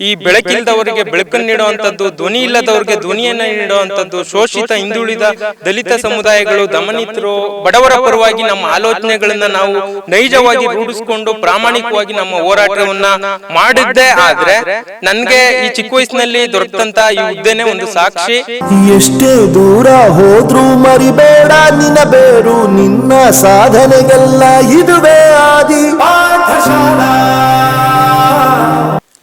ಈ ಬೆಳಕಿಲ್ಲದವರಿಗೆ ಬೆಳಕನ್ನು ನೀಡುವಂತದ್ದು ಧ್ವನಿ ಇಲ್ಲದವರಿಗೆ ಧ್ವನಿಯನ್ನ ನೀಡುವಂತದ್ದು ಶೋಷಿತ ಹಿಂದುಳಿದ ದಲಿತ ಸಮುದಾಯಗಳು ದಮನಿತರು ಬಡವರ ಪರವಾಗಿ ನಮ್ಮ ಆಲೋಚನೆಗಳನ್ನ ನಾವು ನೈಜವಾಗಿ ರೂಢಿಸಿಕೊಂಡು ಪ್ರಾಮಾಣಿಕವಾಗಿ ನಮ್ಮ ಹೋರಾಟವನ್ನ ಮಾಡಿದ್ದೆ ಆದ್ರೆ ನನ್ಗೆ ಈ ಚಿಕ್ಕ ವಯಸ್ಸಿನಲ್ಲಿ ದೊರಕಂತ ಈ ಹುದ್ದೆನೆ ಒಂದು ಸಾಕ್ಷಿ. ಎಷ್ಟೇ ದೂರ ಹೋದ್ರು ಮರಿಬೇಡ ನಿನ್ನ ಬೇರು ನಿನ್ನ ಸಾಧನೆಗೆಲ್ಲ ಇದುವೇ ಆದಿ. ಪಾಠಶಾಲಾ.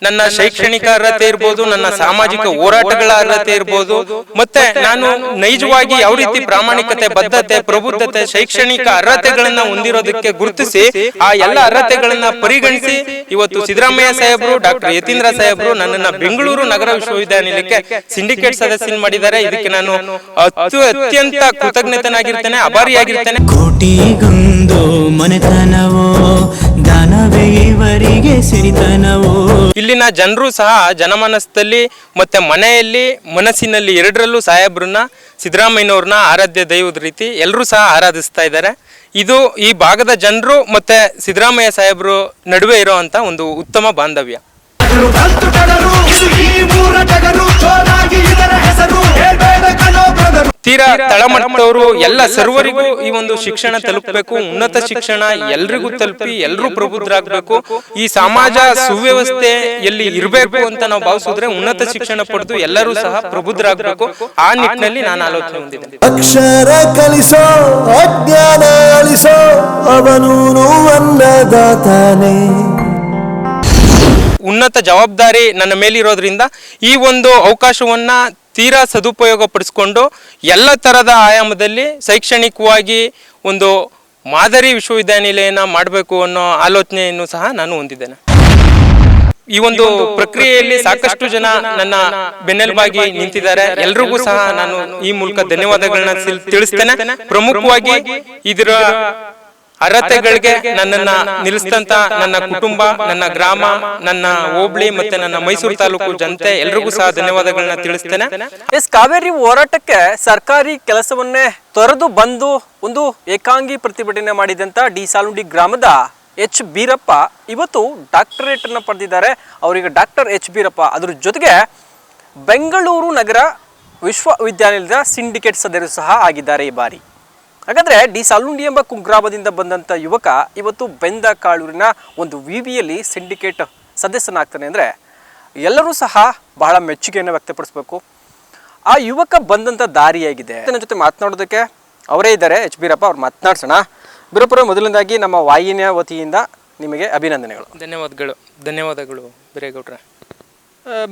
ನನ್ನ ಶೈಕ್ಷಣಿಕ ಅರ್ಹತೆ ಇರ್ಬೋದು ನನ್ನ ಸಾಮಾಜಿಕ ಹೋರಾಟಗಳ ಅರ್ಹತೆ ಇರ್ಬೋದು. ಮತ್ತೆ ನಾನು ನೈಜವಾಗಿ ಯಾವ ರೀತಿ ಪ್ರಾಮಾಣಿಕತೆ ಬದ್ಧತೆ ಪ್ರಬುದ್ಧತೆ ಶೈಕ್ಷಣಿಕ ಅರ್ಹತೆಗಳನ್ನ ಹೊಂದಿರೋದಕ್ಕೆ ಗುರುತಿಸಿ ಆ ಎಲ್ಲ ಅರ್ಹತೆಗಳನ್ನ ಪರಿಗಣಿಸಿ ಇವತ್ತು ಸಿದ್ದರಾಮಯ್ಯ ಸಾಹೇಬರು ಡಾಕ್ಟರ್ ಯತೀಂದ್ರ ಸಾಹೇಬರು ನನ್ನನ್ನ ಬೆಂಗಳೂರು ನಗರ ವಿಶ್ವವಿದ್ಯಾನಿಲಯಕ್ಕೆ ಸಿಂಡಿಕೇಟ್ ಸದಸ್ಯನ್ ಮಾಡಿದ್ದಾರೆ. ಇದಕ್ಕೆ ನಾನು ಅತ್ಯು ಅತ್ಯಂತ ಕೃತಜ್ಞತನಾಗಿರ್ತೇನೆ ಅಭಾರಿಯಾಗಿರ್ತೇನೆ. ಕೋಟಿಗೊಂದು ಇವರಿಗೆ ಸಿರಿತನವೋ? ಇಲ್ಲಿನ ಜನರು ಸಹ ಜನಮಾನಸದಲ್ಲಿ ಮತ್ತೆ ಮನೆಯಲ್ಲಿ ಮನಸ್ಸಿನಲ್ಲಿ ಎರಡರಲ್ಲೂ ಸಾಹೇಬ್ರನ್ನ ಸಿದ್ದರಾಮಯ್ಯನವ್ರನ್ನ ಆರಾಧ್ಯ ದೈವದ ರೀತಿ ಎಲ್ಲರೂ ಸಹ ಆರಾಧಿಸ್ತಾ ಇದ್ದಾರೆ. ಇದು ಈ ಭಾಗದ ಜನರು ಮತ್ತೆ ಸಿದ್ದರಾಮಯ್ಯ ಸಾಹೇಬರು ನಡುವೆ ಇರುವಂತ ಒಂದು ಉತ್ತಮ ಬಾಂಧವ್ಯ. ತೀರಾ ತಳಮಟ್ಟದವರು ಎಲ್ಲ ಸರ್ವರಿಗೂ ಈ ಒಂದು ಶಿಕ್ಷಣ ತಲುಪಬೇಕು ಉನ್ನತ ಶಿಕ್ಷಣ ಎಲ್ರಿಗೂ ತಲುಪಿ ಎಲ್ಲರೂ ಪ್ರಬುದ್ಧರಾಗಬೇಕು. ಈ ಸಮಾಜ ಸುವ್ಯವಸ್ಥೆ ಎಲ್ಲಿ ಇರಬೇಕು ಅಂತ ನಾವು ಭಾವಿಸಿದ್ರೆ ಉನ್ನತ ಶಿಕ್ಷಣ ಪಡೆದು ಎಲ್ಲರೂ ಸಹ ಪ್ರಬುದ್ಧರಾಗಬೇಕು. ಆ ನಿಟ್ಟಿನಲ್ಲಿ ನಾನು ಆಲೋಚನೆ ಹೊಂದಿದ್ದೇನೆ. ಅಕ್ಷರ ಕಲಿಸೋ ಅಜ್ಞಾನ ಅಳಿಸೋ ಅವನೂನು ಅನ್ನದಾತಾನೆ ಉನ್ನತ ಜವಾಬ್ದಾರಿ ನನ್ನ ಮೇಲಿರೋದ್ರಿಂದ ಈ ಒಂದು ಅವಕಾಶವನ್ನ ತೀರಾ ಸದುಪಯೋಗ ಪಡಿಸ್ಕೊಂಡು ಎಲ್ಲ ತರದ ಆಯಾಮದಲ್ಲಿ ಶೈಕ್ಷಣಿಕವಾಗಿ ಒಂದು ಮಾದರಿ ವಿಶ್ವವಿದ್ಯಾನಿಲಯನ ಮಾಡಬೇಕು ಅನ್ನೋ ಆಲೋಚನೆಯನ್ನು ಸಹ ನಾನು ಹೊಂದಿದ್ದೇನೆ. ಈ ಒಂದು ಪ್ರಕ್ರಿಯೆಯಲ್ಲಿ ಸಾಕಷ್ಟು ಜನ ನನ್ನ ಬೆನ್ನೆಲುಬಾಗಿ ನಿಂತಿದ್ದಾರೆ. ಎಲ್ರಿಗೂ ಸಹ ನಾನು ಈ ಮೂಲಕ ಧನ್ಯವಾದಗಳನ್ನ ತಿಳಿಸ್ತೇನೆ. ಪ್ರಮುಖವಾಗಿ ಇದರ ಅರ್ಹತೆಗಳಿಗೆ ನನ್ನನ್ನ ನಿಲ್ಲಿಸಿದಂತ ನನ್ನ ಕುಟುಂಬ ನನ್ನ ಗ್ರಾಮ ನನ್ನ ಹೋಬಳಿ ಮತ್ತೆ ನನ್ನ ಮೈಸೂರು ತಾಲೂಕು ಜನತೆ ಎಲ್ರಿಗೂ ಸಹ ಧನ್ಯವಾದಗಳನ್ನ ತಿಳಿಸ್ತೇನೆ. ಎಸ್ ಕಾವೇರಿ ಹೋರಾಟಕ್ಕೆ ಸರ್ಕಾರಿ ಕೆಲಸವನ್ನೇ ತೊರೆದು ಬಂದು ಒಂದು ಏಕಾಂಗಿ ಪ್ರತಿಭಟನೆ ಮಾಡಿದಂತ ಡಿ ಸಾಲುಂಡಿ ಗ್ರಾಮದ ಎಚ್ ಬೀರಪ್ಪ ಇವತ್ತು ಡಾಕ್ಟರೇಟ್ ಅನ್ನ ಪಡೆದಿದ್ದಾರೆ. ಅವರಿಗೆ ಡಾಕ್ಟರ್ ಎಚ್ ಬೀರಪ್ಪ. ಅದ್ರ ಜೊತೆಗೆ ಬೆಂಗಳೂರು ನಗರ ವಿಶ್ವವಿದ್ಯಾನಿಲಯದ ಸಿಂಡಿಕೇಟ್ ಸದಸ್ಯರು ಸಹ ಆಗಿದ್ದಾರೆ ಈ ಬಾರಿ. ಹಾಗಾದ್ರೆ ಡಿ ಸಾಲುಂಡಿ ಎಂಬ ಕುಗ್ರಾಮದಿಂದ ಬಂದಂಥ ಯುವಕ ಇವತ್ತು ಬೆಂದ ಕಾಳೂರಿನ ಒಂದು ವಿ ವಿಯಲ್ಲಿ ಸಿಂಡಿಕೇಟ್ ಸದಸ್ಯನಾಗ್ತಾನೆ ಅಂದರೆ ಎಲ್ಲರೂ ಸಹ ಬಹಳ ಮೆಚ್ಚುಗೆಯನ್ನು ವ್ಯಕ್ತಪಡಿಸಬೇಕು. ಆ ಯುವಕ ಬಂದಂಥ ದಾರಿಯಾಗಿದೆ ನನ್ನ ಜೊತೆ ಮಾತನಾಡೋದಕ್ಕೆ ಅವರೇ ಇದ್ದಾರೆ. ಎಚ್ ಬೀರಪ್ಪ ಅವ್ರು ಮಾತನಾಡ್ಸೋಣ. ಬೀರಪ್ಪರ ಮೊದಲನೇದಾಗಿ ನಮ್ಮ ವಾಹಿನಿಯ ವತಿಯಿಂದ ನಿಮಗೆ ಅಭಿನಂದನೆಗಳು. ಧನ್ಯವಾದಗಳು. ಧನ್ಯವಾದಗಳು. ಬಿರೇಗೌಡ್ರೆ.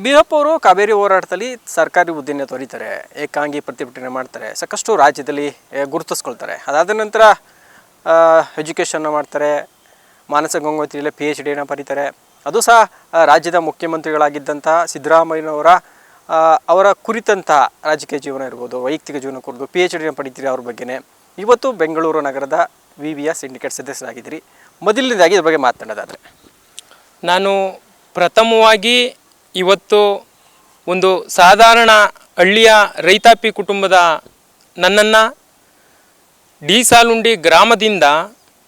ಬೀರಪ್ಪ ಅವರು ಕಾವೇರಿ ಹೋರಾಟದಲ್ಲಿ ಸರ್ಕಾರಿ ಹುದ್ದೆಯನ್ನು ತೊರೀತಾರೆ, ಏಕಾಂಗಿ ಪ್ರತಿಭಟನೆ ಮಾಡ್ತಾರೆ, ಸಾಕಷ್ಟು ರಾಜ್ಯದಲ್ಲಿ ಗುರುತಿಸ್ಕೊಳ್ತಾರೆ. ಅದಾದ ನಂತರ ಎಜುಕೇಷನ್ನ ಮಾಡ್ತಾರೆ, ಮಾನಸ ಗಂಗೋತ್ರಿಯಲ್ಲಿ ಪಿ ಎಚ್ ಡಿನ ಬರೀತಾರೆ. ಅದು ಸಹ ರಾಜ್ಯದ ಮುಖ್ಯಮಂತ್ರಿಗಳಾಗಿದ್ದಂಥ ಸಿದ್ದರಾಮಯ್ಯನವರ ಅವರ ಕುರಿತಂಥ ರಾಜಕೀಯ ಜೀವನ ಇರ್ಬೋದು, ವೈಯಕ್ತಿಕ ಜೀವನ ಕುರಿತು ಪಿ ಎಚ್ ಡಿನ ಪಡಿತೀರಿ ಅವ್ರ ಬಗ್ಗೆನೇ. ಇವತ್ತು ಬೆಂಗಳೂರು ನಗರದ ವಿ ವಿ ಎಸ್ ಸಿಂಡಿಕೇಟ್ ಸದಸ್ಯರಾಗಿದ್ದೀರಿ. ಮೊದಲನೇದಾಗಿ ಇದ್ರ ಬಗ್ಗೆ ಮಾತನಾಡೋದಾದರೆ ನಾನು ಪ್ರಥಮವಾಗಿ ಇವತ್ತು ಒಂದು ಸಾಧಾರಣ ಹಳ್ಳಿಯ ರೈತಾಪಿ ಕುಟುಂಬದ ನನ್ನನ್ನು ಡಿ ಸಾಲುಂಡಿ ಗ್ರಾಮದಿಂದ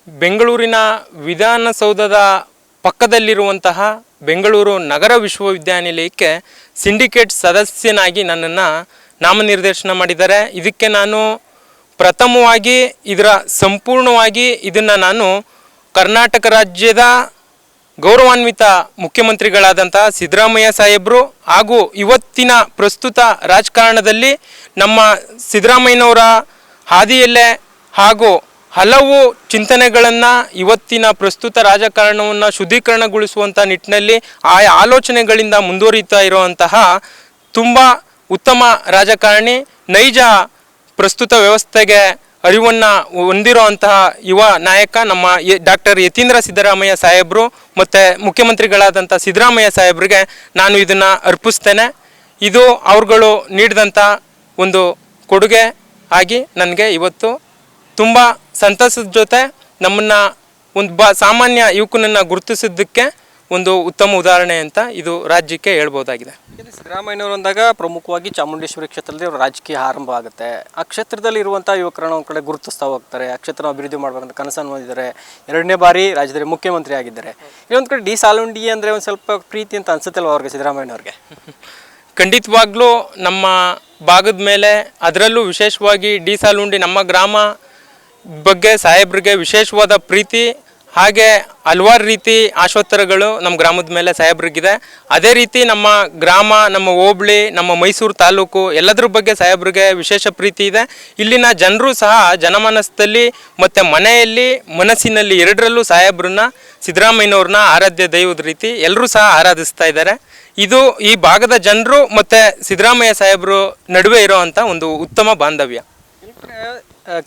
ಬೆಂಗಳೂರಿನ ವಿಧಾನಸೌಧದ ಪಕ್ಕದಲ್ಲಿರುವಂತಹ ಬೆಂಗಳೂರು ನಗರ ವಿಶ್ವವಿದ್ಯಾನಿಲಯಕ್ಕೆ ಸಿಂಡಿಕೇಟ್ ಸದಸ್ಯನಾಗಿ ನನ್ನನ್ನು ನಾಮನಿರ್ದೇಶನ ಮಾಡಿದ್ದಾರೆ. ಇದಕ್ಕೆ ನಾನು ಪ್ರಥಮವಾಗಿ ಇದರ ಸಂಪೂರ್ಣವಾಗಿ ಇದನ್ನು ನಾನು ಕರ್ನಾಟಕ ರಾಜ್ಯದ ಗೌರವಾನ್ವಿತ ಮುಖ್ಯಮಂತ್ರಿಗಳಾದಂತಹ ಸಿದ್ದರಾಮಯ್ಯ ಸಾಹೇಬರು ಹಾಗೂ ಇವತ್ತಿನ ಪ್ರಸ್ತುತ ರಾಜಕಾರಣದಲ್ಲಿ ನಮ್ಮ ಸಿದ್ದರಾಮಯ್ಯನವರ ಹಾದಿಯಲ್ಲೇ ಹಾಗೂ ಹಲವು ಚಿಂತನೆಗಳನ್ನು ಇವತ್ತಿನ ಪ್ರಸ್ತುತ ರಾಜಕಾರಣವನ್ನು ಶುದ್ಧೀಕರಣಗೊಳಿಸುವಂಥ ನಿಟ್ಟಿನಲ್ಲಿ ಆ ಆಲೋಚನೆಗಳಿಂದ ಮುಂದುವರಿತಾ ಇರುವಂತಹ ತುಂಬ ಉತ್ತಮ ರಾಜಕಾರಣಿ, ನೈಜ ಪ್ರಸ್ತುತ ವ್ಯವಸ್ಥೆಗೆ ಅರಿವನ್ನು ಹೊಂದಿರುವಂತಹ ಯುವ ನಾಯಕ ನಮ್ಮ ಡಾಕ್ಟರ್ ಯತೀಂದ್ರ ಸಿದ್ದರಾಮಯ್ಯ ಸಾಹೇಬರು ಮತ್ತು ಮುಖ್ಯಮಂತ್ರಿಗಳಾದಂಥ ಸಿದ್ದರಾಮಯ್ಯ ಸಾಹೇಬ್ರಿಗೆ ನಾನು ಇದನ್ನು ಅರ್ಪಿಸ್ತೇನೆ. ಇದು ಅವ್ರುಗಳು ನೀಡಿದಂಥ ಒಂದು ಕೊಡುಗೆ ಆಗಿ ನನಗೆ ಇವತ್ತು ತುಂಬ ಸಂತಸದ ಜೊತೆ ನಮ್ಮನ್ನು ಒಂದು ಬ, ಸಾಮಾನ್ಯ ಯುವಕನನ್ನು ಗುರುತಿಸಿದ್ದಕ್ಕೆ ಒಂದು ಉತ್ತಮ ಉದಾಹರಣೆ ಅಂತ ಇದು ರಾಜ್ಯಕ್ಕೆ ಹೇಳ್ಬೋದಾಗಿದೆ. ಸಿದ್ದರಾಮಯ್ಯನವರು ಅಂದಾಗ ಪ್ರಮುಖವಾಗಿ ಚಾಮುಂಡೇಶ್ವರಿ ಕ್ಷೇತ್ರದಲ್ಲಿ ಅವ್ರ ರಾಜಕೀಯ ಆರಂಭ ಆಗುತ್ತೆ. ಆ ಕ್ಷೇತ್ರದಲ್ಲಿ ಇರುವಂಥ ಯುವಕರನ್ನ ಒಂದು ಕಡೆ ಗುರುತಿಸ್ತಾ ಹೋಗ್ತಾರೆ ಆ ಕ್ಷೇತ್ರ ಅಭಿವೃದ್ಧಿ ಮಾಡಬೇಕಂತ ಕನಸನ್ನು ಹೊಂದಿದ್ದಾರೆ. ಎರಡನೇ ಬಾರಿ ರಾಜ್ಯದಲ್ಲಿ ಮುಖ್ಯಮಂತ್ರಿ ಆಗಿದ್ದಾರೆ. ಇನ್ನೊಂದು ಕಡೆ ಡಿ ಸಾಲುಂಡಿ ಅಂದರೆ ಒಂದು ಸ್ವಲ್ಪ ಪ್ರೀತಿ ಅಂತ ಅನ್ಸುತ್ತಲ್ವ ಅವ್ರಿಗೆ ಸಿದ್ದರಾಮಯ್ಯನವ್ರಿಗೆ? ಖಂಡಿತವಾಗ್ಲೂ ನಮ್ಮ ಭಾಗದ ಮೇಲೆ ಅದರಲ್ಲೂ ವಿಶೇಷವಾಗಿ ಡಿ ಸಾಲುಂಡಿ ನಮ್ಮ ಗ್ರಾಮ ಬಗ್ಗೆ ಸಾಹೇಬ್ರಿಗೆ ವಿಶೇಷವಾದ ಪ್ರೀತಿ ಹಾಗೆ ಹಲವಾರು ರೀತಿ ಆಶೋತ್ತರಗಳು ನಮ್ಮ ಗ್ರಾಮದ ಮೇಲೆ ಸಾಹೇಬ್ರಿಗಿದೆ. ಅದೇ ರೀತಿ ನಮ್ಮ ಗ್ರಾಮ, ನಮ್ಮ ಹೋಬಳಿ, ನಮ್ಮ ಮೈಸೂರು ತಾಲೂಕು ಎಲ್ಲದರ ಬಗ್ಗೆ ಸಾಹೇಬ್ರಿಗೆ ವಿಶೇಷ ಪ್ರೀತಿ ಇದೆ. ಇಲ್ಲಿನ ಜನರು ಸಹ ಜನಮಾನಸದಲ್ಲಿ ಮತ್ತು ಮನೆಯಲ್ಲಿ, ಮನಸ್ಸಿನಲ್ಲಿ ಎರಡರಲ್ಲೂ ಸಾಹೇಬ್ರನ್ನ, ಸಿದ್ದರಾಮಯ್ಯನವ್ರನ್ನ ಆರಾಧ್ಯ ದೈವದ ರೀತಿ ಎಲ್ಲರೂ ಸಹ ಆರಾಧಿಸ್ತಾ ಇದ್ದಾರೆ. ಇದು ಈ ಭಾಗದ ಜನರು ಮತ್ತು ಸಿದ್ದರಾಮಯ್ಯ ಸಾಹೇಬರು ನಡುವೆ ಇರೋವಂಥ ಒಂದು ಉತ್ತಮ ಬಾಂಧವ್ಯ.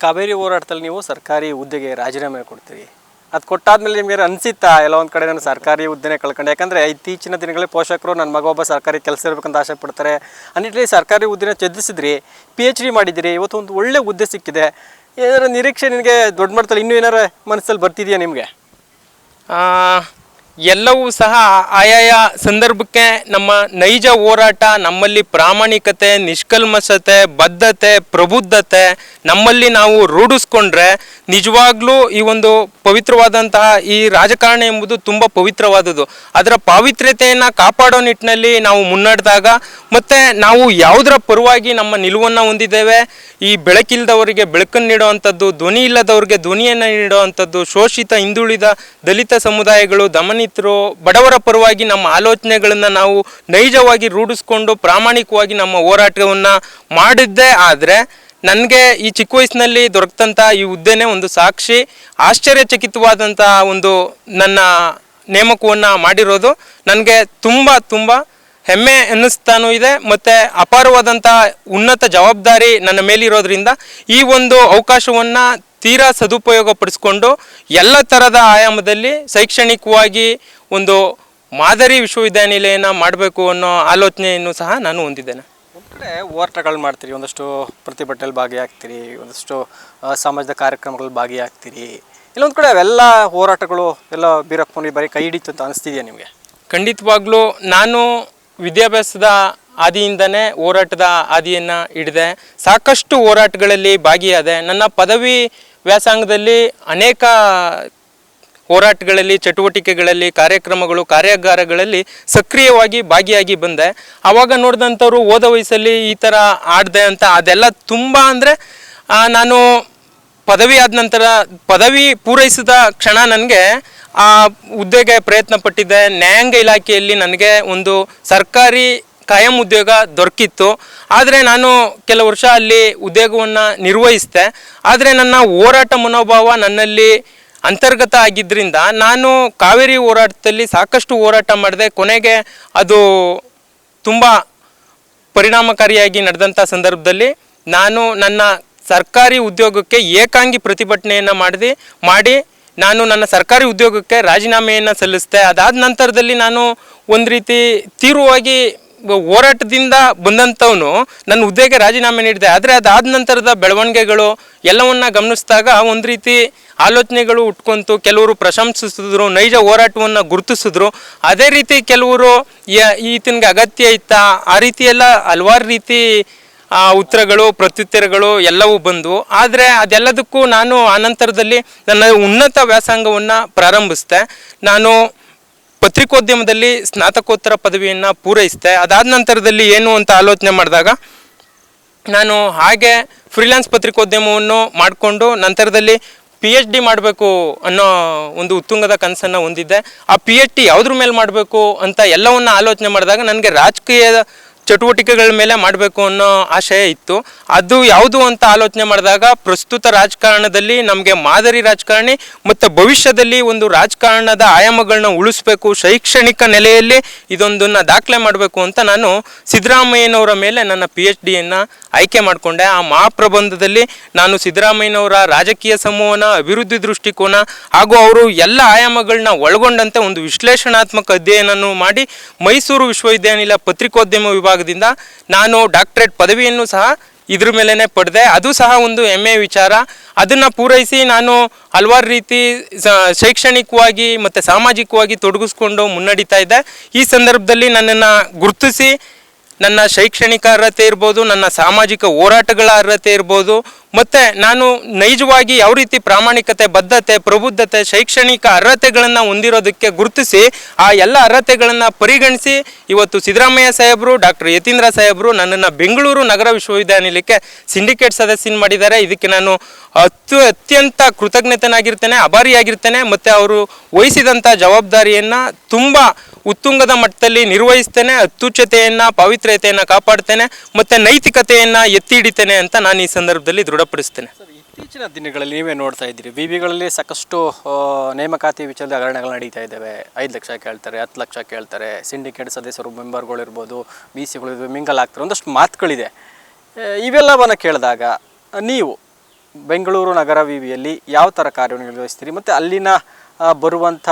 ಕಾವೇರಿ ಹೋರಾಟದಲ್ಲಿ ನೀವು ಸರ್ಕಾರಿ ಹುದ್ದೆಗೆ ರಾಜೀನಾಮೆ ಕೊಡ್ತೀರಿ. ಅದು ಕೊಟ್ಟಾದ್ಮೇಲೆ ನಿಮಗೆ ಅನಿಸಿತ್ತಾ? ಎಲ್ಲ ಒಂದು ಕಡೆ ನಾನು ಸರ್ಕಾರಿ ಹುದ್ದೆನೇ ಕಳ್ಕೊಂಡೆ. ಯಾಕಂದರೆ ಇತ್ತೀಚಿನ ದಿನಗಳಲ್ಲಿ ಪೋಷಕರು ನನ್ನ ಮಗ ಒಬ್ಬ ಸರ್ಕಾರಿ ಕೆಲಸ ಇರಬೇಕಂತ ಆಸೆ ಪಡ್ತಾರೆ. ಅನ್ನಿಟ್ಲಿ ಸರ್ಕಾರಿ ಹುದ್ದೆನ ತ್ಯಜಿಸಿದ್ರಿ ಪಿ ಎಚ್ ಡಿ ಮಾಡಿದ್ದೀರಿ, ಇವತ್ತು ಒಂದು ಒಳ್ಳೆ ಹುದ್ದೆ ಸಿಕ್ಕಿದೆ. ಏನಾರ ನಿರೀಕ್ಷೆ ನಿನಗೆ ದೊಡ್ಡ ಮಟ್ಟದಲ್ಲಿ ಇನ್ನೂ ಏನಾರ ಮನಸ್ಸಲ್ಲಿ ಬರ್ತಿದೆಯಾ ನಿಮಗೆ? ಎಲ್ಲವೂ ಸಹ ಆಯಾಯ ಸಂದರ್ಭಕ್ಕೆ ನಮ್ಮ ನೈಜ ಹೋರಾಟ, ನಮ್ಮಲ್ಲಿ ಪ್ರಾಮಾಣಿಕತೆ, ನಿಷ್ಕಲ್ಮಶತೆ, ಬದ್ಧತೆ, ಪ್ರಬುದ್ಧತೆ ನಮ್ಮಲ್ಲಿ ನಾವು ರೂಢಿಸ್ಕೊಂಡ್ರೆ ನಿಜವಾಗ್ಲೂ ಈ ಒಂದು ಪವಿತ್ರವಾದಂತಹ ಈ ರಾಜಕಾರಣ ಎಂಬುದು ತುಂಬ ಪವಿತ್ರವಾದದ್ದು. ಅದರ ಪಾವಿತ್ರ್ಯತೆಯನ್ನು ಕಾಪಾಡೋ ನಿಟ್ಟಿನಲ್ಲಿ ನಾವು ಮುನ್ನಡೆದಾಗ ಮತ್ತು ನಾವು ಯಾವುದರ ಪರವಾಗಿ ನಮ್ಮ ನಿಲುವನ್ನು ಹೊಂದಿದ್ದೇವೆ? ಈ ಬೆಳಕಿಲ್ಲದವರಿಗೆ ಬೆಳಕನ್ನು ನೀಡುವಂಥದ್ದು ಧ್ವನಿ ಇಲ್ಲದವರಿಗೆ ಧ್ವನಿಯನ್ನು ನೀಡುವಂಥದ್ದು, ಶೋಷಿತ ಹಿಂದುಳಿದ ದಲಿತ ಸಮುದಾಯಗಳು ದಮನಿತರು ಬಡವರ ಪರವಾಗಿ ನಮ್ಮ ಆಲೋಚನೆಗಳನ್ನು ನಾವು ನೈಜವಾಗಿ ರೂಢಿಸ್ಕೊಂಡು ಪ್ರಾಮಾಣಿಕವಾಗಿ ನಮ್ಮ ಹೋರಾಟವನ್ನು ಮಾಡಿದ್ದೇ ಆದರೆ ನನಗೆ ಈ ಚಿಕ್ಕ ವಯಸ್ಸಿನಲ್ಲಿ ದೊರಕಂಥ ಈ ಹುದ್ದೆನೇ ಒಂದು ಸಾಕ್ಷಿ ಆಶ್ಚರ್ಯಚಕಿತವಾದಂಥ ಒಂದು ನನ್ನ ನೇಮಕವನ್ನು ಮಾಡಿರೋದು. ನನಗೆ ತುಂಬ ತುಂಬ ಹೆಮ್ಮೆ ಅನ್ನಿಸ್ತಾನೂ ಇದೆ ಮತ್ತು ಅಪಾರವಾದಂಥ ಉನ್ನತ ಜವಾಬ್ದಾರಿ ನನ್ನ ಮೇಲಿರೋದ್ರಿಂದ ಈ ಒಂದು ಅವಕಾಶವನ್ನು ತೀರಾ ಸದುಪಯೋಗ ಪಡಿಸ್ಕೊಂಡು ಎಲ್ಲ ಥರದ ಆಯಾಮದಲ್ಲಿ ಶೈಕ್ಷಣಿಕವಾಗಿ ಒಂದು ಮಾದರಿ ವಿಶ್ವವಿದ್ಯಾನಿಲಯನ ಮಾಡಬೇಕು ಅನ್ನೋ ಆಲೋಚನೆಯನ್ನು ಸಹ ನಾನು ಹೊಂದಿದ್ದೇನೆ. ಕಡೆ ಹೋರಾಟಗಳು ಮಾಡ್ತೀರಿ ಒಂದಷ್ಟು ಪ್ರತಿಭಟನೆಯಲ್ಲಿ ಭಾಗಿಯಾಗ್ತೀರಿ ಒಂದಷ್ಟು ಸಮಾಜದ ಕಾರ್ಯಕ್ರಮಗಳಲ್ಲಿ ಭಾಗಿಯಾಗ್ತೀರಿ ಇಲ್ಲೊಂದು ಕಡೆ ಅವೆಲ್ಲ ಹೋರಾಟಗಳು ಎಲ್ಲ ಬೀರಪ್ಪನಿಗೆ ಬರೀ ಕೈ ಹಿಡಿತು ಅಂತ ಅನಿಸ್ತಿದೆಯಾ ನಿಮಗೆ? ಖಂಡಿತವಾಗ್ಲೂ ನಾನು ವಿದ್ಯಾಭ್ಯಾಸದ ಆದಿಯಿಂದನೇ ಹೋರಾಟದ ಆದಿಯನ್ನು ಹಿಡಿದೆ ಸಾಕಷ್ಟು ಹೋರಾಟಗಳಲ್ಲಿ ಭಾಗಿಯಾದೆ ನನ್ನ ಪದವಿ ವ್ಯಾಸಂಗದಲ್ಲಿ ಅನೇಕ ಹೋರಾಟಗಳಲ್ಲಿ, ಚಟುವಟಿಕೆಗಳಲ್ಲಿ, ಕಾರ್ಯಕ್ರಮಗಳು, ಕಾರ್ಯಾಗಾರಗಳಲ್ಲಿ ಸಕ್ರಿಯವಾಗಿ ಭಾಗಿಯಾಗಿ ಬಂದೆ. ಆವಾಗ ನೋಡಿದಂಥವ್ರು ಓದ ವಯಸ್ಸಲ್ಲಿ ಈ ಥರ ಆಡಿದೆ ಅಂತ, ಅದೆಲ್ಲ ತುಂಬ ಅಂದರೆ ನಾನು ಪದವಿ ಆದ ನಂತರ, ಪದವಿ ಪೂರೈಸಿದ ಕ್ಷಣ ನನಗೆ ಆ ಹುದ್ದೆಗೆ ಪ್ರಯತ್ನ ಪಟ್ಟಿದ್ದೆ. ನ್ಯಾಯಾಂಗ ಇಲಾಖೆಯಲ್ಲಿ ನನಗೆ ಒಂದು ಸರ್ಕಾರಿ ಕಾಯಂ ಉದ್ಯೋಗ ದೊರಕಿತ್ತು. ಆದರೆ ನಾನು ಕೆಲ ವರ್ಷ ಅಲ್ಲಿ ಉದ್ಯೋಗವನ್ನು ನಿರ್ವಹಿಸಿದೆ. ಆದರೆ ನನ್ನ ಹೋರಾಟ ಮನೋಭಾವ ನನ್ನಲ್ಲಿ ಅಂತರ್ಗತ ಆಗಿದ್ದರಿಂದ ನಾನು ಕಾವೇರಿ ಹೋರಾಟದಲ್ಲಿ ಸಾಕಷ್ಟು ಹೋರಾಟ ಮಾಡಿದೆ. ಕೊನೆಗೆ ಅದು ತುಂಬ ಪರಿಣಾಮಕಾರಿಯಾಗಿ ನಡೆದಂಥ ಸಂದರ್ಭದಲ್ಲಿ ನಾನು ನನ್ನ ಸರ್ಕಾರಿ ಉದ್ಯೋಗಕ್ಕೆ ಏಕಾಂಗಿ ಪ್ರತಿಭಟನೆಯನ್ನು ಮಾಡಿದೆ, ಮಾಡಿ ನಾನು ನನ್ನ ಸರ್ಕಾರಿ ಉದ್ಯೋಗಕ್ಕೆ ರಾಜೀನಾಮೆಯನ್ನು ಸಲ್ಲಿಸಿದೆ. ಅದಾದ ನಂತರದಲ್ಲಿ ನಾನು ಒಂದು ರೀತಿ ತೀವ್ರವಾಗಿ ಹೋರಾಟದಿಂದ ಬಂದಂಥವನು ನನ್ನ ಹುದ್ದೆಗೆ ರಾಜೀನಾಮೆ ನೀಡಿದೆ. ಆದರೆ ಅದಾದ ನಂತರದ ಬೆಳವಣಿಗೆಗಳು ಎಲ್ಲವನ್ನ ಗಮನಿಸಿದಾಗ ಒಂದು ರೀತಿ ಆಲೋಚನೆಗಳು ಉಟ್ಕೊಂತು, ಕೆಲವರು ಪ್ರಶಂಸಿಸಿದ್ರು, ನೈಜ ಹೋರಾಟವನ್ನು ಗುರುತಿಸಿದ್ರು. ಅದೇ ರೀತಿ ಕೆಲವರು ಈತನಿಗೆ ಅಗತ್ಯ ಇತ್ತ, ಆ ರೀತಿ ಎಲ್ಲ ಹಲವಾರು ರೀತಿ ಉತ್ತರಗಳು, ಪ್ರತ್ಯುತ್ತರಗಳು ಎಲ್ಲವೂ ಬಂದವು. ಆದರೆ ಅದೆಲ್ಲದಕ್ಕೂ ನಾನು ಆನಂತರದಲ್ಲಿ ನನ್ನ ಉನ್ನತ ವ್ಯಾಸಂಗವನ್ನು ಪ್ರಾರಂಭಿಸಿದೆ. ನಾನು ಪತ್ರಿಕೋದ್ಯಮದಲ್ಲಿ ಸ್ನಾತಕೋತ್ತರ ಪದವಿಯನ್ನು ಪೂರೈಸಿದೆ. ಅದಾದ ನಂತರದಲ್ಲಿ ಏನು ಅಂತ ಆಲೋಚನೆ ಮಾಡಿದಾಗ, ನಾನು ಹಾಗೆ ಫ್ರೀಲಾನ್ಸ್ ಪತ್ರಿಕೋದ್ಯಮವನ್ನು ಮಾಡಿಕೊಂಡು ನಂತರದಲ್ಲಿ ಪಿ ಎಚ್ ಡಿ ಮಾಡಬೇಕು ಅನ್ನೋ ಒಂದು ಉತ್ತುಂಗದ ಕನಸನ್ನು ಹೊಂದಿದ್ದೆ. ಆ ಪಿ ಎಚ್ ಡಿ ಯಾವುದ್ರ ಮೇಲೆ ಮಾಡಬೇಕು ಅಂತ ಎಲ್ಲವನ್ನು ಆಲೋಚನೆ ಮಾಡಿದಾಗ, ನನಗೆ ರಾಜಕೀಯ ಚಟುವಟಿಕೆಗಳ ಮೇಲೆ ಮಾಡಬೇಕು ಅನ್ನೋ ಆಶಯ ಇತ್ತು. ಅದು ಯಾವುದು ಅಂತ ಆಲೋಚನೆ ಮಾಡಿದಾಗ ಪ್ರಸ್ತುತ ರಾಜಕಾರಣದಲ್ಲಿ ನಮಗೆ ಮಾದರಿ ರಾಜಕಾರಣಿ ಮತ್ತು ಭವಿಷ್ಯದಲ್ಲಿ ಒಂದು ರಾಜಕಾರಣದ ಆಯಾಮಗಳನ್ನ ಉಳಿಸ್ಬೇಕು, ಶೈಕ್ಷಣಿಕ ನೆಲೆಯಲ್ಲಿ ಇದೊಂದನ್ನು ದಾಖಲೆ ಮಾಡಬೇಕು ಅಂತ ನಾನು ಸಿದ್ದರಾಮಯ್ಯನವರ ಮೇಲೆ ನನ್ನ ಪಿ ಎಚ್ ಡಿಯನ್ನು ಆಯ್ಕೆ ಮಾಡಿಕೊಂಡೆ. ಆ ಮಹಾಪ್ರಬಂಧದಲ್ಲಿ ನಾನು ಸಿದ್ದರಾಮಯ್ಯನವರ ರಾಜಕೀಯ ಸಮೂಹನ ಅಭಿವೃದ್ಧಿ ದೃಷ್ಟಿಕೋನ ಹಾಗೂ ಅವರು ಎಲ್ಲ ಆಯಾಮಗಳನ್ನ ಒಳಗೊಂಡಂತೆ ಒಂದು ವಿಶ್ಲೇಷಣಾತ್ಮಕ ಅಧ್ಯಯನವನ್ನು ಮಾಡಿ ಮೈಸೂರು ವಿಶ್ವವಿದ್ಯಾನಿಲಯ ಪತ್ರಿಕೋದ್ಯಮ ವಿಭಾಗದಿಂದ ನಾನು ಡಾಕ್ಟರೇಟ್ ಪದವಿಯನ್ನು ಸಹ ಇದ್ರ ಮೇಲೇ ಪಡೆದೆ. ಅದು ಸಹ ಒಂದು ಹೆಮ್ಮೆ ವಿಚಾರ. ಅದನ್ನು ಪೂರೈಸಿ ನಾನು ಹಲವಾರು ರೀತಿ ಶೈಕ್ಷಣಿಕವಾಗಿ ಮತ್ತು ಸಾಮಾಜಿಕವಾಗಿ ತೊಡಗಿಸ್ಕೊಂಡು ಮುನ್ನಡೀತಾ ಇದ್ದೆ. ಈ ಸಂದರ್ಭದಲ್ಲಿ ನನ್ನನ್ನು ಗುರುತಿಸಿ ನನ್ನ ಶೈಕ್ಷಣಿಕ ಅರ್ಹತೆ ಇರ್ಬೋದು, ನನ್ನ ಸಾಮಾಜಿಕ ಹೋರಾಟಗಳ ಅರ್ಹತೆ ಇರ್ಬೋದು, ಮತ್ತು ನಾನು ನೈಜವಾಗಿ ಯಾವ ರೀತಿ ಪ್ರಾಮಾಣಿಕತೆ, ಬದ್ಧತೆ, ಪ್ರಬುದ್ಧತೆ, ಶೈಕ್ಷಣಿಕ ಅರ್ಹತೆಗಳನ್ನು ಹೊಂದಿರೋದಕ್ಕೆ ಗುರುತಿಸಿ, ಆ ಎಲ್ಲ ಅರ್ಹತೆಗಳನ್ನು ಪರಿಗಣಿಸಿ, ಇವತ್ತು ಸಿದ್ದರಾಮಯ್ಯ ಸಾಹೇಬರು, ಡಾಕ್ಟರ್ ಯತೀಂದ್ರ ಸಾಹೇಬರು ನನ್ನನ್ನು ಬೆಂಗಳೂರು ನಗರ ವಿಶ್ವವಿದ್ಯಾನಿಲಯಕ್ಕೆ ಸಿಂಡಿಕೇಟ್ ಸದಸ್ಯನ ಮಾಡಿದ್ದಾರೆ. ಇದಕ್ಕೆ ನಾನು ಅತ್ಯ, ಅತ್ಯಂತ ಕೃತಜ್ಞತನಾಗಿರ್ತೇನೆ ಅಭಾರಿಯಾಗಿರ್ತೇನೆ ಮತ್ತು ಅವರು ವಹಿಸಿದಂಥ ಜವಾಬ್ದಾರಿಯನ್ನು ತುಂಬ ಉತ್ತುಂಗದ ಮಟ್ಟದಲ್ಲಿ ನಿರ್ವಹಿಸ್ತೇನೆ ಅತ್ಯುಚ್ಚತೆಯನ್ನು ಪಾವಿತ್ರ್ಯತೆಯನ್ನು ಕಾಪಾಡ್ತೇನೆ, ಮತ್ತು ನೈತಿಕತೆಯನ್ನು ಎತ್ತಿ ಹಿಡಿತೇನೆ ಅಂತ ನಾನು ಈ ಸಂದರ್ಭದಲ್ಲಿ ದೃಢಪಡಿಸ್ತೇನೆ. ಇತ್ತೀಚಿನ ದಿನಗಳಲ್ಲಿ ನೀವೇ ನೋಡ್ತಾ ಇದ್ದೀರಿ ವಿ ವಿಗಳಲ್ಲಿ ಸಾಕಷ್ಟು ನೇಮಕಾತಿ ವಿಚಾರದ ಹಗರಣಗಳು ನಡೀತಾ ಇದ್ದಾವೆ. ಐದು ಲಕ್ಷ ಕೇಳ್ತಾರೆ, ಹತ್ತು ಲಕ್ಷ ಕೇಳ್ತಾರೆ, ಸಿಂಡಿಕೇಟ್ ಸದಸ್ಯರು ಮೆಂಬರ್ಗಳಿರ್ಬೋದು ಬಿ ಸಿಗಳು ಮಿಂಗಲ್ ಆಗ್ತಾರೆ, ಒಂದಷ್ಟು ಮಾತುಗಳಿದೆ. ಇವೆಲ್ಲವನ್ನು ಕೇಳಿದಾಗ ನೀವು ಬೆಂಗಳೂರು ನಗರ ವಿವಿಯಲ್ಲಿ ಯಾವ ಥರ ಕಾರ್ಯನಿರ್ವಹಿಸ್ತೀರಿ, ಮತ್ತು ಅಲ್ಲಿನ ಬರುವಂಥ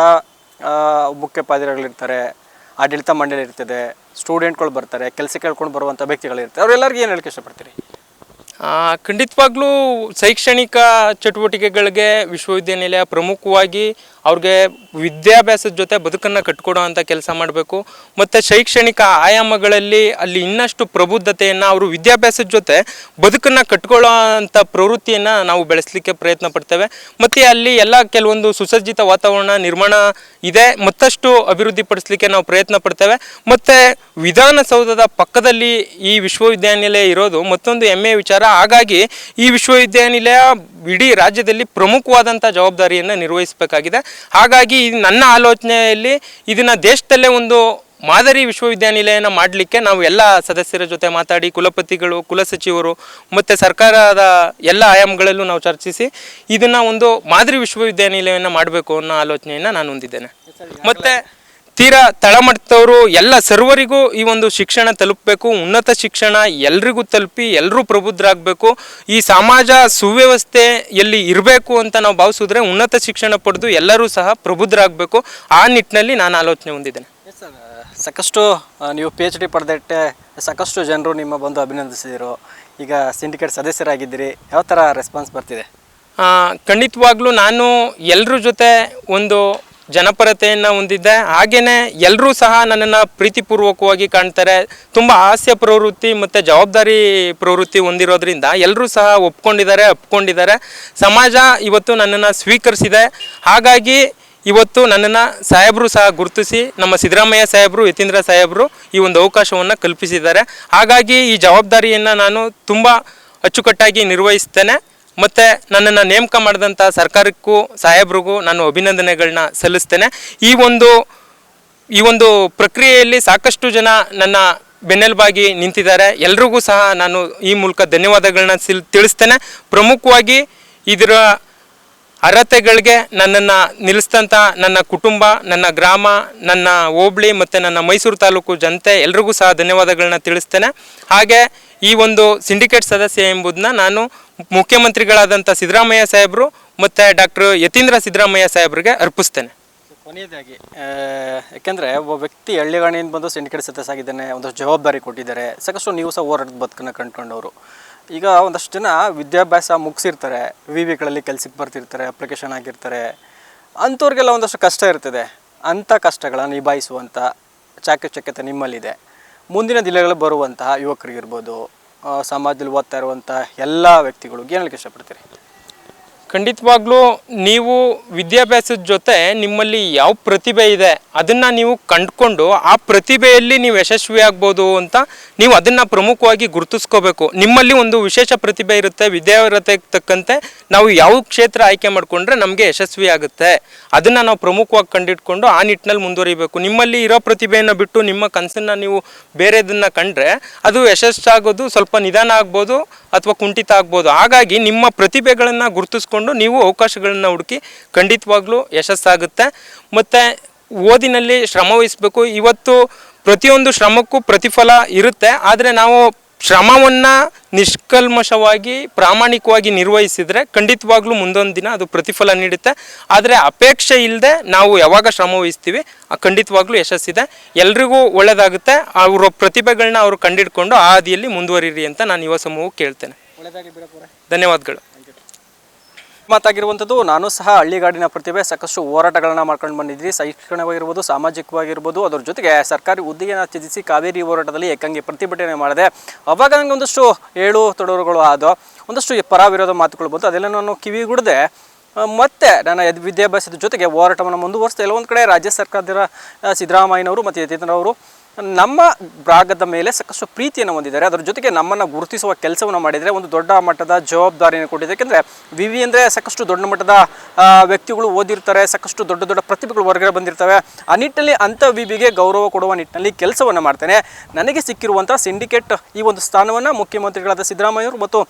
ಆ, ಮುಖ್ಯೋಪಾಧ್ಯಾಯರುಗಳಿರ್ತಾರೆ ಆಡಳಿತ ಮಂಡಳಿ ಇರ್ತದೆ ಸ್ಟೂಡೆಂಟ್ಗಳು ಬರ್ತಾರೆ ಕೆಲಸ ಕೇಳ್ಕೊಂಡು ಬರುವಂಥ ವ್ಯಕ್ತಿಗಳಿರ್ತಾರೆ. ಅವರೆಲ್ಲರಿಗೂ ಏನು ಹೇಳಕ್ಕೆ ಇಷ್ಟಪಡ್ತೀರಿ? ಖಂಡಿತವಾಗ್ಲೂ ಶೈಕ್ಷಣಿಕ ಚಟುವಟಿಕೆಗಳಿಗೆ ವಿಶ್ವವಿದ್ಯಾನಿಲಯ ಪ್ರಮುಖವಾಗಿ ಅವ್ರಿಗೆ ವಿದ್ಯಾಭ್ಯಾಸದ ಜೊತೆ ಬದುಕನ್ನು ಕಟ್ಕೊಡೋ ಅಂಥ ಕೆಲಸ ಮಾಡಬೇಕು. ಮತ್ತು ಶೈಕ್ಷಣಿಕ ಆಯಾಮಗಳಲ್ಲಿ ಅಲ್ಲಿ ಇನ್ನಷ್ಟು ಪ್ರಬುದ್ಧತೆಯನ್ನು ಅವರು ವಿದ್ಯಾಭ್ಯಾಸದ ಜೊತೆ ಬದುಕನ್ನು ಕಟ್ಕೊಳ್ಳೋ ಅಂಥ ಪ್ರವೃತ್ತಿಯನ್ನು ನಾವು ಬೆಳೆಸಲಿಕ್ಕೆ ಪ್ರಯತ್ನ ಪಡ್ತೇವೆ. ಮತ್ತು ಅಲ್ಲಿ ಎಲ್ಲ ಕೆಲವೊಂದು ಸುಸಜ್ಜಿತ ವಾತಾವರಣ ನಿರ್ಮಾಣ ಇದೆ. ಮತ್ತಷ್ಟು ಅಭಿವೃದ್ಧಿಪಡಿಸಲಿಕ್ಕೆ ನಾವು ಪ್ರಯತ್ನ ಪಡ್ತೇವೆ. ಮತ್ತು ವಿಧಾನಸೌಧದ ಪಕ್ಕದಲ್ಲಿ ಈ ವಿಶ್ವವಿದ್ಯಾನಿಲಯ ಇರೋದು ಮತ್ತೊಂದು ಹೆಮ್ಮೆಯ ವಿಚಾರ. ಹಾಗಾಗಿ ಈ ವಿಶ್ವವಿದ್ಯಾನಿಲಯ ಇಡೀ ರಾಜ್ಯದಲ್ಲಿ ಪ್ರಮುಖವಾದಂಥ ಜವಾಬ್ದಾರಿಯನ್ನು ನಿರ್ವಹಿಸಬೇಕಾಗಿದೆ. ಹಾಗಾಗಿ ನನ್ನ ಆಲೋಚನೆಯಲ್ಲಿ ಇದನ್ನು ದೇಶದಲ್ಲೇ ಒಂದು ಮಾದರಿ ವಿಶ್ವವಿದ್ಯಾನಿಲಯನ ಮಾಡಲಿಕ್ಕೆ ನಾವು ಎಲ್ಲ ಸದಸ್ಯರ ಜೊತೆ ಮಾತಾಡಿ ಕುಲಪತಿಗಳು ಕುಲಸಚಿವರು ಮತ್ತು ಸರ್ಕಾರದ ಎಲ್ಲ ಆಯಾಮಗಳಲ್ಲೂ ನಾವು ಚರ್ಚಿಸಿ ಇದನ್ನು ಒಂದು ಮಾದರಿ ವಿಶ್ವವಿದ್ಯಾನಿಲಯವನ್ನು ಮಾಡಬೇಕು ಅನ್ನೋ ಆಲೋಚನೆಯನ್ನು ನಾನು ಹೊಂದಿದ್ದೇನೆ. ಮತ್ತು ತೀರಾ ತಳಮಟ್ಟದವರು ಎಲ್ಲ ಸರ್ವರಿಗೂ ಈ ಒಂದು ಶಿಕ್ಷಣ ತಲುಪಬೇಕು ಉನ್ನತ ಶಿಕ್ಷಣ ಎಲ್ರಿಗೂ ತಲುಪಿ ಎಲ್ಲರೂ ಪ್ರಬುದ್ಧರಾಗಬೇಕು ಈ ಸಮಾಜ ಸುವ್ಯವಸ್ಥೆಯಲ್ಲಿ ಇರಬೇಕು ಅಂತ ನಾವು ಭಾವಿಸಿದ್ರೆ ಉನ್ನತ ಶಿಕ್ಷಣ ಪಡೆದು ಎಲ್ಲರೂ ಸಹ ಪ್ರಬುದ್ಧರಾಗಬೇಕು ಆ ನಿಟ್ಟಿನಲ್ಲಿ ನಾನು ಆಲೋಚನೆ ಹೊಂದಿದ್ದೇನೆ. ಸಾಕಷ್ಟು ನೀವು ಪಿ ಎಚ್ ಡಿ ಪಡೆದಿಟ್ಟೆ ಸಾಕಷ್ಟು ಜನರು ನಿಮ್ಮ ಬಂದು ಅಭಿನಂದಿಸಿದರು. ಈಗ ಸಿಂಡಿಕೇಟ್ ಸದಸ್ಯರಾಗಿದ್ದೀರಿ. ಯಾವ ಥರ ರೆಸ್ಪಾನ್ಸ್ ಬರ್ತಿದೆ? ಖಂಡಿತವಾಗ್ಲೂ ನಾನು ಎಲ್ಲರ ಜೊತೆ ಒಂದು ಜನಪರತೆಯನ್ನು ಹೊಂದಿದ್ದೆ ಹಾಗೆಯೇ ಎಲ್ಲರೂ ಸಹ ನನ್ನನ್ನು ಪ್ರೀತಿಪೂರ್ವಕವಾಗಿ ಕಾಣ್ತಾರೆ. ತುಂಬ ಹಾಸ್ಯ ಪ್ರವೃತ್ತಿ ಮತ್ತು ಜವಾಬ್ದಾರಿ ಪ್ರವೃತ್ತಿ ಹೊಂದಿರೋದ್ರಿಂದ ಎಲ್ಲರೂ ಸಹ ಒಪ್ಕೊಂಡಿದ್ದಾರೆ ಒಪ್ಕೊಂಡಿದ್ದಾರೆ. ಸಮಾಜ ಇವತ್ತು ನನ್ನನ್ನು ಸ್ವೀಕರಿಸಿದೆ. ಹಾಗಾಗಿ ಇವತ್ತು ನನ್ನನ್ನು ಸಾಹೇಬರು ಸಹ ಗುರುತಿಸಿ, ನಮ್ಮ ಸಿದ್ದರಾಮಯ್ಯ ಸಾಹೇಬರು, ಯತೀಂದ್ರ ಸಾಹೇಬರು ಈ ಒಂದು ಅವಕಾಶವನ್ನು ಕಲ್ಪಿಸಿದ್ದಾರೆ. ಹಾಗಾಗಿ ಈ ಜವಾಬ್ದಾರಿಯನ್ನು ನಾನು ತುಂಬ ಅಚ್ಚುಕಟ್ಟಾಗಿ ನಿರ್ವಹಿಸ್ತೇನೆ. ಮತ್ತು ನನ್ನನ್ನು ನೇಮಕ ಮಾಡಿದಂಥ ಸರ್ಕಾರಕ್ಕೂ ಸಾಹೇಬ್ರಿಗೂ ನಾನು ಅಭಿನಂದನೆಗಳನ್ನ ಸಲ್ಲಿಸ್ತೇನೆ. ಈ ಒಂದು ಈ ಒಂದು ಪ್ರಕ್ರಿಯೆಯಲ್ಲಿ ಸಾಕಷ್ಟು ಜನ ನನ್ನ ಬೆನ್ನೆಲುಬಾಗಿ ನಿಂತಿದ್ದಾರೆ. ಎಲ್ರಿಗೂ ಸಹ ನಾನು ಈ ಮೂಲಕ ಧನ್ಯವಾದಗಳನ್ನ ಸಿಲ್, ತಿಳಿಸ್ತೇನೆ. ಪ್ರಮುಖವಾಗಿ ಇದರ ಅರ್ಹತೆಗಳಿಗೆ ನನ್ನನ್ನು ನಿಲ್ಲಿಸಿದಂಥ ನನ್ನ ಕುಟುಂಬ, ನನ್ನ ಗ್ರಾಮ, ನನ್ನ ಹೋಬಳಿ ಮತ್ತು ನನ್ನ ಮೈಸೂರು ತಾಲೂಕು ಜನತೆ ಎಲ್ರಿಗೂ ಸಹ ಧನ್ಯವಾದಗಳನ್ನ ತಿಳಿಸ್ತೇನೆ. ಹಾಗೆ ಈ ಒಂದು ಸಿಂಡಿಕೇಟ್ ಸದಸ್ಯ ಎಂಬುದನ್ನ ನಾನು ಮುಖ್ಯಮಂತ್ರಿಗಳಾದಂಥ ಸಿದ್ದರಾಮಯ್ಯ ಸಾಹೇಬರು ಮತ್ತು ಡಾಕ್ಟರ್ ಯತೀಂದ್ರ ಸಿದ್ದರಾಮಯ್ಯ ಸಾಹೇಬ್ರಿಗೆ ಅರ್ಪಿಸ್ತೇನೆ. ಕೊನೆಯದಾಗಿ ಯಾಕೆಂದರೆ ಒಬ್ಬ ವ್ಯಕ್ತಿ ಹಳ್ಳಿಗಾಣಿಯಿಂದ ಬಂದು ಸಿಂಡಿಕೇಟ್ ಸದಸ್ಯ ಆಗಿದ್ದಾನೆ ಒಂದಷ್ಟು ಜವಾಬ್ದಾರಿ ಕೊಟ್ಟಿದ್ದಾರೆ, ಸಾಕಷ್ಟು ನೀವು ಸಹ ಹೋರಾಟದ ಬದುಕನ್ನು ಕಂಡುಕೊಂಡವರು. ಈಗ ಒಂದಷ್ಟು ಜನ ವಿದ್ಯಾಭ್ಯಾಸ ಮುಗಿಸಿರ್ತಾರೆ ವಿ ವಿಗಳಲ್ಲಿ ಕೆಲ್ಸಕ್ಕೆ ಬರ್ತಿರ್ತಾರೆ ಅಪ್ಲಿಕೇಶನ್ ಆಗಿರ್ತಾರೆ ಅಂಥವ್ರಿಗೆಲ್ಲ ಒಂದಷ್ಟು ಕಷ್ಟ ಇರ್ತದೆ. ಅಂಥ ಕಷ್ಟಗಳನ್ನು ನಿಭಾಯಿಸುವಂಥ ಚಾಕಚಕ್ಯತೆ ನಿಮ್ಮಲ್ಲಿದೆ. ಮುಂದಿನ ದಿನಗಳಲ್ಲಿ ಬರುವಂತಹ ಯುವಕರಿಗಿರ್ಬೋದು ಸಮಾಜದಲ್ಲಿ ಓದ್ತಾ ಇರುವಂಥ ಎಲ್ಲ ವ್ಯಕ್ತಿಗಳು ಏನಕ್ಕೆ ಇಷ್ಟಪಡ್ತೀರಿ? ಖಂಡಿತವಾಗ್ಲೂ ನೀವು ವಿದ್ಯಾಭ್ಯಾಸದ ಜೊತೆ ನಿಮ್ಮಲ್ಲಿ ಯಾವ ಪ್ರತಿಭೆ ಇದೆ ಅದನ್ನು ನೀವು ಕಂಡುಕೊಂಡು ಆ ಪ್ರತಿಭೆಯಲ್ಲಿ ನೀವು ಯಶಸ್ವಿ ಆಗ್ಬೋದು ಅಂತ ನೀವು ಅದನ್ನು ಪ್ರಮುಖವಾಗಿ ಗುರುತಿಸ್ಕೋಬೇಕು. ನಿಮ್ಮಲ್ಲಿ ಒಂದು ವಿಶೇಷ ಪ್ರತಿಭೆ ಇರುತ್ತೆ ವಿದ್ಯಾವರತೆಗೆ ತಕ್ಕಂತೆ ನಾವು ಯಾವ ಕ್ಷೇತ್ರ ಆಯ್ಕೆ ಮಾಡಿಕೊಂಡ್ರೆ ನಮಗೆ ಯಶಸ್ವಿ ಆಗುತ್ತೆ. ಅದನ್ನು ನಾವು ಪ್ರಮುಖವಾಗಿ ಕಂಡಿಟ್ಕೊಂಡು ಆ ನಿಟ್ಟಿನಲ್ಲಿ ಮುಂದುವರಿಬೇಕು. ನಿಮ್ಮಲ್ಲಿ ಇರೋ ಪ್ರತಿಭೆಯನ್ನು ಬಿಟ್ಟು ನಿಮ್ಮ ಕನಸನ್ನು ನೀವು ಬೇರೆದನ್ನು ಕಂಡ್ರೆ ಅದು ಯಶಸ್ಸಾಗೋದು ಸ್ವಲ್ಪ ನಿಧಾನ ಆಗ್ಬೋದು ಅಥವಾ ಕುಂಠಿತ ಆಗ್ಬೋದು. ಹಾಗಾಗಿ ನಿಮ್ಮ ಪ್ರತಿಭೆಗಳನ್ನು ಗುರುತಿಸ್ಕೊಂಡು ನೀವು ಅವಕಾಶಗಳನ್ನು ಹುಡುಕಿ ಖಂಡಿತವಾಗ್ಲೂ ಯಶಸ್ಸಾಗುತ್ತೆ. ಮತ್ತು ಓದಿನಲ್ಲಿ ಶ್ರಮ ವಹಿಸಬೇಕು. ಇವತ್ತು ಪ್ರತಿಯೊಂದು ಶ್ರಮಕ್ಕೂ ಪ್ರತಿಫಲ ಇರುತ್ತೆ. ಆದರೆ ನಾವು ಶ್ರಮವನ್ನು ನಿಷ್ಕಲ್ಮಶವಾಗಿ ಪ್ರಾಮಾಣಿಕವಾಗಿ ನಿರ್ವಹಿಸಿದರೆ ಖಂಡಿತವಾಗ್ಲೂ ಮುಂದೊಂದು ದಿನ ಅದು ಪ್ರತಿಫಲ ನೀಡುತ್ತೆ. ಆದರೆ ಅಪೇಕ್ಷೆ ಇಲ್ಲದೆ ನಾವು ಯಾವಾಗ ಶ್ರಮ ವಹಿಸ್ತೀವಿ ಆ ಖಂಡಿತವಾಗ್ಲೂ ಯಶಸ್ಸಿದೆ. ಎಲ್ರಿಗೂ ಒಳ್ಳೆಯದಾಗುತ್ತೆ ಅವರ ಪ್ರತಿಭೆಗಳನ್ನ ಅವರು ಕಂಡಿಡ್ಕೊಂಡು ಆ ಹಾದಿಯಲ್ಲಿ ಮುಂದುವರಿರಿ ಅಂತ ನಾನು ಯುವ ಸಮೂಹಕ್ಕೆ ಕೇಳ್ತೇನೆ. ಧನ್ಯವಾದಗಳು. ಮಾತಾಗಿರುವಂಥದ್ದು ನಾನು ಸಹ ಹಳ್ಳಿಗಾಡಿನ ಪ್ರತಿಭೆ, ಸಾಕಷ್ಟು ಹೋರಾಟಗಳನ್ನ ಮಾಡ್ಕೊಂಡು ಬಂದಿದ್ವಿ. ಶೈಕ್ಷಣಿಕವಾಗಿರ್ಬೋದು, ಸಾಮಾಜಿಕವಾಗಿರ್ಬೋದು, ಅದ್ರ ಜೊತೆಗೆ ಸರ್ಕಾರಿ ಹುದ್ದೆಯನ್ನು ತ್ಯಜಿಸಿ ಕಾವೇರಿ ಹೋರಾಟದಲ್ಲಿ ಏಕಂಗಿ ಪ್ರತಿಭಟನೆ ಮಾಡಿದೆ. ಅವಾಗ ನನಗೆ ಒಂದಷ್ಟು ಏಳು ತೊಡರುಗಳು ಆದ ಒಂದಷ್ಟು ಪರ ವಿರೋಧ ಮಾತುಗಳು ಬಂತು. ಅದೆಲ್ಲ ನಾನು ಕಿವಿಗುಡದೆ ಗುಡದೆ. ಮತ್ತೆ ನನ್ನ ವಿದ್ಯಾಭ್ಯಾಸದ ಜೊತೆಗೆ ಹೋರಾಟವನ್ನು ಮುಂದುವರಿಸ್ತಾ ಎಲ್ಲೊಂದು ಕಡೆ ರಾಜ್ಯ ಸರ್ಕಾರದ ಸಿದ್ದರಾಮಯ್ಯನವರು ಮತ್ತು ಯತೀಂದ್ರವರು ನಮ್ಮ ಭಾಗದ ಮೇಲೆ ಸಾಕಷ್ಟು ಪ್ರೀತಿಯನ್ನು ಹೊಂದಿದ್ದಾರೆ. ಅದರ ಜೊತೆಗೆ ನಮ್ಮನ್ನು ಗುರುತಿಸುವ ಕೆಲಸವನ್ನು ಮಾಡಿದರೆ, ಒಂದು ದೊಡ್ಡ ಮಟ್ಟದ ಜವಾಬ್ದಾರಿಯನ್ನು ಕೊಟ್ಟಿದೆ ಯಾಕೆಂದರೆ ವಿ ವಿ ಅಂದರೆ ಸಾಕಷ್ಟು ದೊಡ್ಡ ಮಟ್ಟದ ವ್ಯಕ್ತಿಗಳು ಓದಿರ್ತಾರೆ, ಸಾಕಷ್ಟು ದೊಡ್ಡ ದೊಡ್ಡ ಪ್ರತಿಭೆಗಳು ಹೊರಗಡೆ ಬಂದಿರ್ತವೆ. ಆ ನಿಟ್ಟಿನಲ್ಲಿ ಅಂಥ ವಿ ವಿಗೆ ಗೌರವ ಕೊಡುವ ನಿಟ್ಟಿನಲ್ಲಿ ಕೆಲಸವನ್ನು ಮಾಡ್ತೇನೆ. ನನಗೆ ಸಿಕ್ಕಿರುವಂಥ ಸಿಂಡಿಕೇಟ್ ಈ ಒಂದು ಸ್ಥಾನವನ್ನು ಮುಖ್ಯಮಂತ್ರಿಗಳಾದ ಸಿದ್ದರಾಮಯ್ಯವರು ಮತ್ತು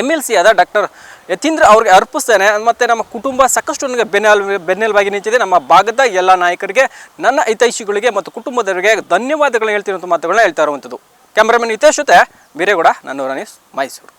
ಎಂ ಎಲ್ ಸಿ ಆದ ಡಾಕ್ಟರ್ ಯತೀಂದ್ರ ಅವ್ರಿಗೆ ಅರ್ಪಿಸ್ತೇನೆ. ಮತ್ತು ನಮ್ಮ ಕುಟುಂಬ ಸಾಕಷ್ಟು ನನಗೆ ಬೆನ್ನೆಲ್ ಬೆನ್ನೆಲುಬಾಗಿ ನಿಂತಿದೆ. ನಮ್ಮ ಭಾಗದ ಎಲ್ಲ ನಾಯಕರಿಗೆ, ನನ್ನ ಹಿತೈಷಿಗಳಿಗೆ ಮತ್ತು ಕುಟುಂಬದವರಿಗೆ ಧನ್ಯವಾದಗಳು ಹೇಳ್ತಿರುವಂಥ ಮಾತುಗಳನ್ನ ಹೇಳ್ತಾ ಇರುವಂಥದ್ದು. ಕ್ಯಾಮ್ರಾಮನ್ ಹಿತೇಶ್ ಜೊತೆ ಬೀರೇಗೌಡ ನನ್ನೂರ ನ್ಯೂಸ್, ಮೈಸೂರು.